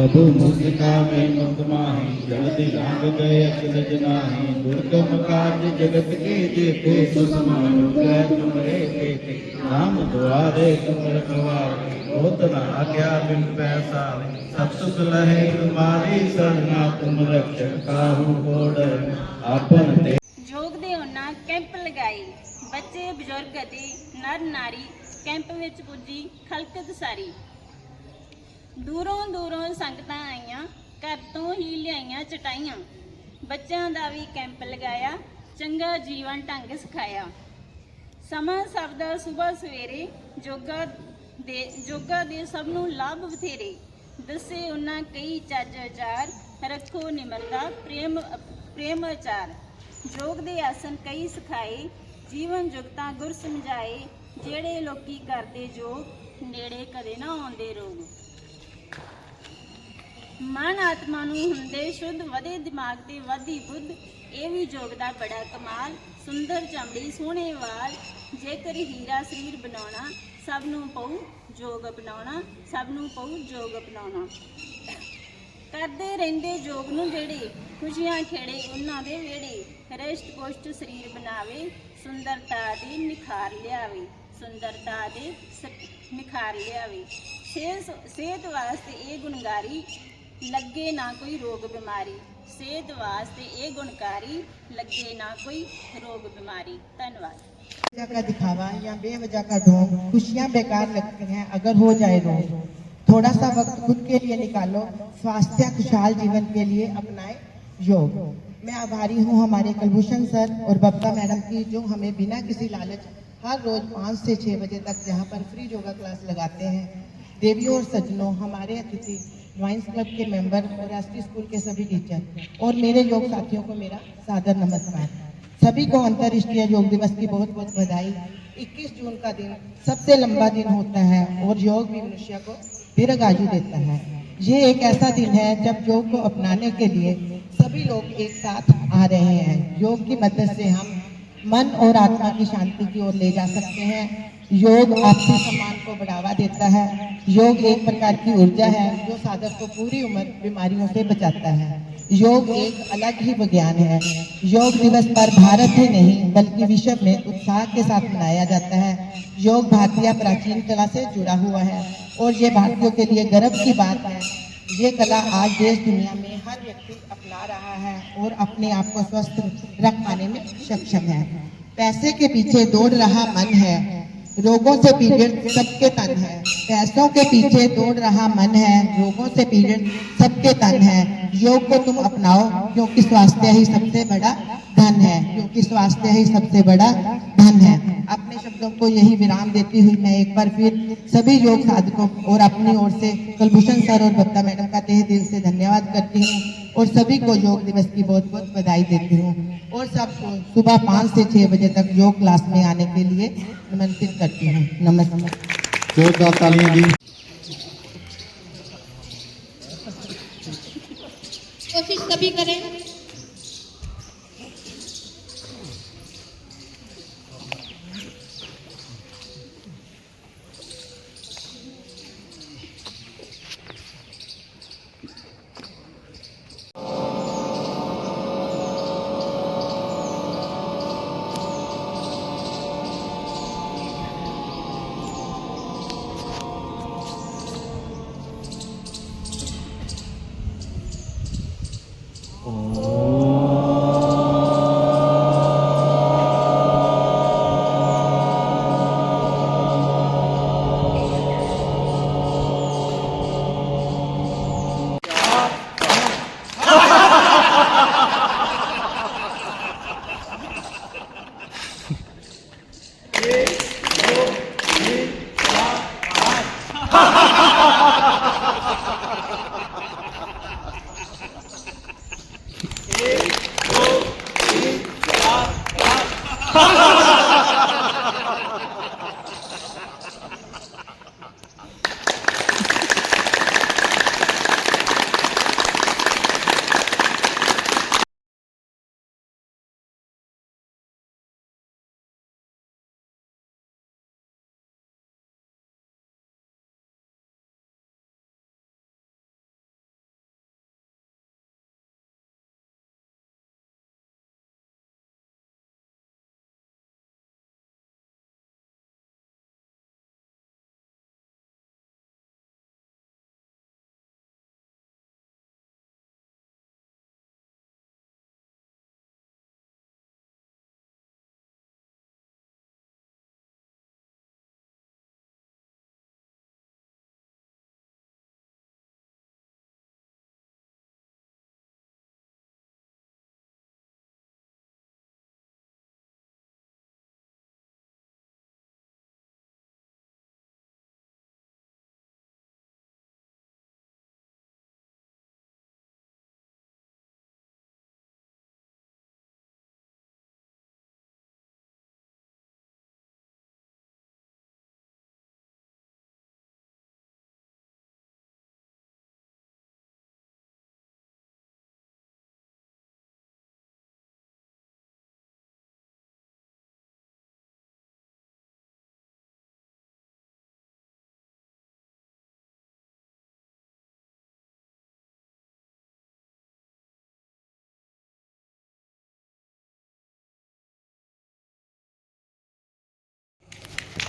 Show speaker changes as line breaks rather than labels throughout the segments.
ਪ੍ਰਭੂ ਮੁਸਕਾ ਮੈਂ ਮੰਤ ਮਾਹੀ ਜਲਦ ਲਾਗ ਗਏ ਅਕਲ ਜਨਾਹੀ ਦੁਰਗਮ ਕਾਜ ਜਗਤ ਕੇ ਦੇਖੇ, ਸੁਸਮਾਨ ਕੈ ਤੁਮਰੇ ਦੇਖੇ ਨਾਮ ਦੁਆਰੇ ਤੁਮਰ ਕਵਾਰੇ ਹੋਤ ਨਾ ਆਗਿਆ ਬਿਨ ਪੈਸਾ ਸਭ ਸੁਖ ਲਹੇ ਤੁਮਾਰੀ, ਸਰਨਾ ਤੁਮ ਰਖਸ਼ਕ ਕਾਹੂ ਕੋੜ। ਆਪਨ ਤੇ
ਯੋਗ ਦੇ ਉਹਨਾਂ ਕੈਂਪ ਲਗਾਏ ਬੱਚੇ ਬਜ਼ੁਰਗ ਅਤੇ ਨਰ ਨਾਰੀ ਕੈਂਪ ਵਿੱਚ ਪੁੱਜੀ, ਖਲਕਤ ਸਾਰੀ। ਦੂਰੋਂ ਦੂਰੋਂ ਸੰਗਤਾਂ ਆਈਆਂ, ਘਰ ਤੋਂ ਹੀ ਲਿਆਈਆਂ ਚਟਾਈਆਂ। ਬੱਚਿਆਂ ਦਾ ਵੀ ਕੈਂਪ ਲਗਾਇਆ, ਚੰਗਾ ਜੀਵਨ ਢੰਗ ਸਿਖਾਇਆ। ਸਮਾਂ ਸਭ ਦਾ ਸਵੇਰ ਸਵੇਰੇ, ਜੋਗਾ ਦੇ ਜੋਗਾ ਦੇ ਸਭ ਨੂੰ ਲਾਭ ਬਥੇਰੇ। ਦੱਸੇ ਉਹਨਾਂ ਕਈ ਚੱਜ ਵਿਚਾਰ ਰੱਖੋ ਨਿਮਰਤਾ, ਪ੍ਰੇਮ ਪ੍ਰੇਮ ਆਚਾਰ। ਜੋਗ ਦੇ ਆਸਨ ਕਈ ਸਿਖਾਏ, ਜੀਵਨ ਜੁਗਤਾ ਗੁਰ ਸਮਝਾਏ, ਜਿਹੜੇ ਲੋਕੀ ਕਰਦੇ ਜੋਗ, ਨੇੜੇ ਕਦੇ ਨਾ ਆਉਂਦੇ ਰੋਗ। ਮਨ ਆਤਮਾ ਨੂੰ ਹੁੰਦੇ ਸ਼ੁੱਧ, ਵਧੇ ਦਿਮਾਗ ਤੇ ਵਧੀ ਬੁੱਧ, ਇਹ ਵੀ ਯੋਗ ਦਾ ਬੜਾ ਕਮਾਲ। ਸੁੰਦਰ ਚਮੜੀ, ਸੋਹਣੇ ਵਾਲ, ਜੇਕਰ ਹੀਰਾ ਸਰੀਰ ਬਣਾਉਣਾ, ਸਭ ਨੂੰ ਪਉ ਯੋਗ ਅਪਣਾਉਣਾ, ਸਭ ਨੂੰ ਪਊ ਯੋਗ ਅਪਣਾਉਣਾ। ਕਰਦੇ ਰਹਿੰਦੇ ਯੋਗ ਨੂੰ ਜਿਹੜੇ, ਖੁਸ਼ੀਆਂ ਖੇੜੇ ਉਹਨਾਂ ਦੇ ਵੇੜੇ ਰਿਸ਼ਟ ਪੁਸ਼ਟ ਸਰੀਰ ਬਣਾਵੇ, ਸੁੰਦਰਤਾ ਦੀ ਨਿਖਾਰ ਲਿਆਵੇ, ਸੁੰਦਰਤਾ ਦੇ ਨਿਖਾਰ ਲਿਆਵੇ। ਸਿਹਤ ਸਿਹਤ ਵਾਸਤੇ ਇਹ ਗੁਣਗਾਰੀ ਲੱਗੇ ਨਾ ਕੋਈ ਰੋਗ ਬਿਮਾਰੀ ਸਿਹਤ ਵਾਸਤੇ ਇਹ ਗੁਣਕਾਰੀ ਲੱਗੇ ਨਾ ਕੋਈ ਰੋਗ ਬਿਮਾਰੀ ਧੰਨਵਾਦ
वजह का दिखावा या बेवजह का ढोंग खुशियां बेकार लगती हैं अगर हो जाए रोग थोड़ा सा वक्त खुद के लिए निकालो स्वास्थ्य खुशहाल जीवन के लिए अपनाए योग मैं आभारी हूँ हमारे कुलभूषण सर और बब्बा मैडम की जो हमें बिना किसी लालच हर रोज पाँच से छः बजे तक जहाँ पर फ्री योगा क्लास लगाते हैं देवियों और सज्जनों हमारे अतिथि ड्राइंग्स क्लब के मेंबर और राष्ट्रीय स्कूल के सभी टीचर और मेरे योग साथियों को मेरा सादर नमस्कार। सभी को अंतर्राष्ट्रीय योग दिवस की बहुत बहुत बधाई। 21 जून का दिन सबसे लंबा दिन होता है और योग भी मनुष्य को दीर्घ आयु देता है। ये एक ऐसा दिन है जब योग को अपनाने के लिए सभी लोग एक साथ आ रहे हैं। योग की मदद से हम मन और आत्मा की शांति की ओर ले जा सकते हैं। योग आपसी सम्मान को बढ़ावा देता है। योग एक प्रकार की ऊर्जा है, जो साधक को पूरी उम्र बीमारियों से बचाता है। योग एक अलग ही विज्ञान है। योग दिवस पर भारत ही नहीं, बल्कि विश्व में उत्साह के साथ मनाया जाता है। योग भारतीय प्राचीन कला से जुड़ा हुआ है, और ये भारतीयों के लिए गर्व की बात है। ये कला आज देश दुनिया में हर व्यक्ति अपना रहा है, और अपने आप को स्वस्थ रख पाने में सक्षम है। पैसे के पीछे दौड़ रहा मन है रोगों से पीड़ित सबके तन है। पैसों के पीछे दौड़ रहा मन है। रोगों से पीड़ित सबके तन है। योग को तुम अपनाओ, क्योंकि स्वास्थ्य ही सबसे बड़ा धन है। क्योंकि स्वास्थ्य ही सबसे बड़ा धन है। अपने शब्दों को यही विराम देती हुई मैं एक बार फिर सभी योग साधकों और अपनी ओर से कुलभूषण सर और बत्ता मैडम का तहे दिल से धन्यवाद करती हूँ। और सभी को योग दिवस की बहुत बहुत बधाई देती हूँ। और सबको सुबह पाँच से छः बजे तक योग क्लास में आने के लिए निमंत्रित करती हूँ। नमस्कार।
जोरदार तालियाँ
कोशिश सभी करें।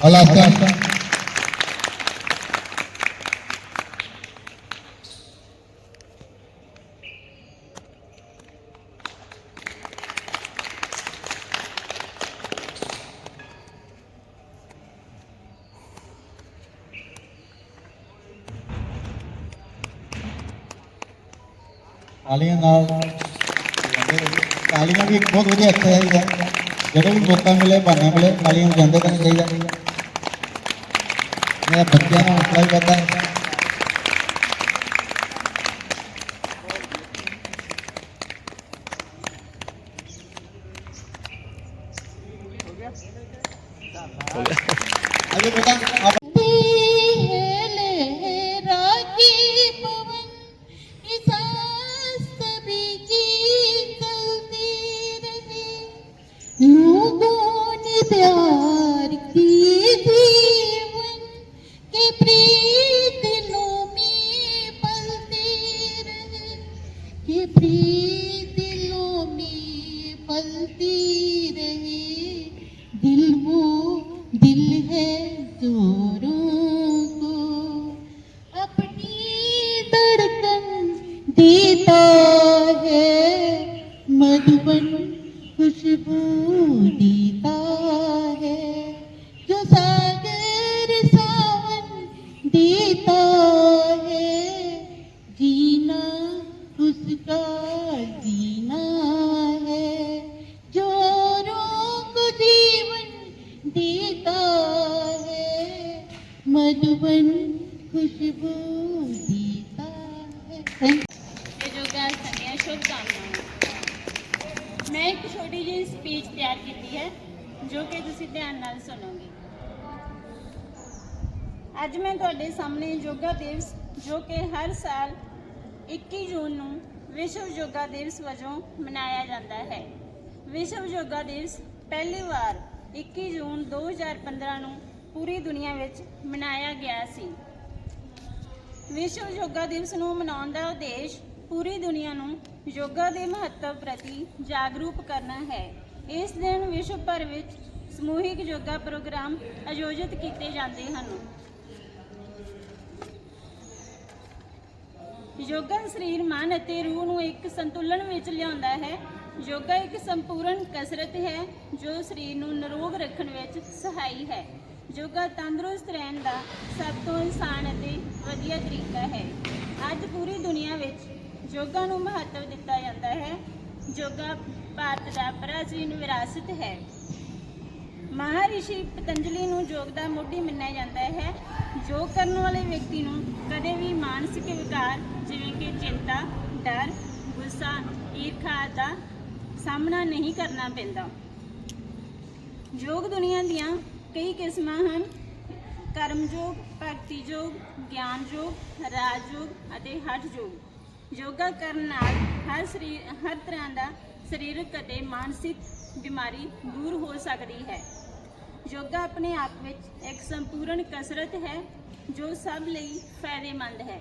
ਅਲਾਸਕਾ ਤਾਲੀਆਂ ਨਾਲ ਤਾਲੀਆਂ ਵੀ ਇੱਕ ਬਹੁਤ ਵਧੀਆ ਐਕਸਰਸਾਈਜ਼ ਹੈ। ਜਦੋਂ ਵੀ ਮੌਕਾ ਮਿਲੇ ਬਹਾਨਾ ਮਿਲੇ, ਤਾਲੀਆਂ ਵਜਾਉਂਦੇ ਕਰਨਾ ਚਾਹੀਦਾ। मेरा
बच्चा ना उतना ही पता है अभी बेटा मधुबन खुशबू देता है जो सागर सावन देता है जीना उसका जीना है जो औरों को जीवन देता है मधुबन खुशबू
ਜੋ ਕਿ ਤੁਸੀਂ ਧਿਆਨ ਨਾਲ ਸੁਣੋਗੇ। ਅੱਜ ਮੈਂ ਤੁਹਾਡੇ ਸਾਹਮਣੇ ਯੋਗਾ ਦਿਵਸ, ਜੋ ਕਿ ਹਰ ਸਾਲ 21 ਜੂਨ ਨੂੰ ਵਿਸ਼ਵ ਯੋਗਾ ਦਿਵਸ ਵਜੋਂ ਮਨਾਇਆ ਜਾਂਦਾ ਹੈ। ਵਿਸ਼ਵ ਯੋਗਾ ਦਿਵਸ ਪਹਿਲੀ ਵਾਰ 21 ਜੂਨ 2015 ਨੂੰ ਪੂਰੀ ਦੁਨੀਆ ਵਿੱਚ ਮਨਾਇਆ ਗਿਆ ਸੀ। ਵਿਸ਼ਵ ਯੋਗਾ ਦਿਵਸ ਨੂੰ ਮਨਾਉਣ ਦਾ ਉਦੇਸ਼ ਪੂਰੀ ਦੁਨੀਆ ਨੂੰ ਯੋਗਾ ਦੇ ਮਹੱਤਵ ਪ੍ਰਤੀ ਜਾਗਰੂਕ ਕਰਨਾ ਹੈ। ਇਸ ਦਿਨ ਵਿਸ਼ਵ ਭਰ ਵਿੱਚ ਸਮੂਹਿਕ ਯੋਗਾ ਪ੍ਰੋਗਰਾਮ ਆਯੋਜਿਤ ਕੀਤੇ ਜਾਂਦੇ ਹਨ। ਯੋਗਾ ਸਰੀਰ, ਮਨ ਅਤੇ ਰੂਹ ਨੂੰ ਇੱਕ ਸੰਤੁਲਨ ਵਿੱਚ ਲਿਆਉਂਦਾ ਹੈ। ਯੋਗਾ ਇੱਕ ਸੰਪੂਰਨ ਕਸਰਤ ਹੈ, ਜੋ ਸਰੀਰ ਨੂੰ ਨਿਰੋਗ ਰੱਖਣ ਵਿੱਚ ਸਹਾਈ ਹੈ। ਯੋਗਾ ਤੰਦਰੁਸਤ ਰਹਿਣ ਦਾ ਸਭ ਤੋਂ ਆਸਾਨ ਅਤੇ ਵਧੀਆ ਤਰੀਕਾ ਹੈ। ਅੱਜ ਪੂਰੀ ਦੁਨੀਆ ਵਿੱਚ ਯੋਗਾ ਨੂੰ ਮਹੱਤਵ ਦਿੱਤਾ ਜਾਂਦਾ ਹੈ। ਯੋਗਾ ਭਾਰਤ ਦਾ ਪ੍ਰਾਚੀਨ ਵਿਰਾਸਤ ਹੈ। ਮਹਾਰਿਸ਼ੀ ਪਤੰਜਲੀ ਨੂੰ ਯੋਗ ਦਾ ਮੋਢੀ ਮੰਨਿਆ ਜਾਂਦਾ ਹੈ ਯੋਗ ਕਰਨ ਵਾਲੇ ਵਿਅਕਤੀ ਨੂੰ ਕਦੇ ਵੀ ਮਾਨਸਿਕ ਵਿਕਾਰ ਜਿਵੇਂ ਕਿ ਚਿੰਤਾ, ਡਰ, ਗੁੱਸਾ, ਈਰਖਾ ਦਾ ਸਾਹਮਣਾ ਨਹੀਂ ਕਰਨਾ ਪੈਂਦਾ। ਯੋਗ ਦੁਨੀਆ ਦੀਆਂ ਕਈ ਕਿਸਮਾਂ ਹਨ। ਕਰਮ ਯੋਗ ਭਗਤੀ ਯੋਗ ਗਿਆਨ ਯੋਗ ਰਾਜ ਯੋਗ ਅਤੇ ਹਠ ਯੋਗ ਯੋਗਾ ਕਰਨ ਨਾਲ ਹਰ ਸਰੀਰ, ਹਰ ਤਰ੍ਹਾਂ ਦਾ ਸਰੀਰਕ ਅਤੇ ਮਾਨਸਿਕ ਬਿਮਾਰੀ ਦੂਰ ਹੋ ਸਕਦੀ ਹੈ। ਯੋਗਾ ਆਪਣੇ ਆਪ ਵਿੱਚ ਇੱਕ ਸੰਪੂਰਨ ਕਸਰਤ ਹੈ, ਜੋ ਸਭ ਲਈ ਫਾਇਦੇਮੰਦ ਹੈ।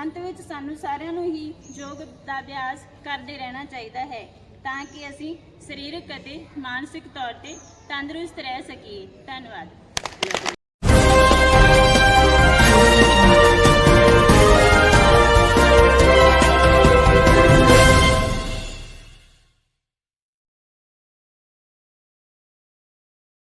ਅੰਤ ਵਿੱਚ ਸਾਨੂੰ ਸਾਰਿਆਂ ਨੂੰ ਹੀ ਯੋਗ ਦਾ ਅਭਿਆਸ ਕਰਦੇ ਰਹਿਣਾ ਚਾਹੀਦਾ ਹੈ, ਤਾਂ ਕਿ ਅਸੀਂ ਸਰੀਰਕ ਅਤੇ ਮਾਨਸਿਕ ਤੌਰ ਤੇ ਤੰਦਰੁਸਤ ਰਹਿ ਸਕੀਏ। ਧੰਨਵਾਦ।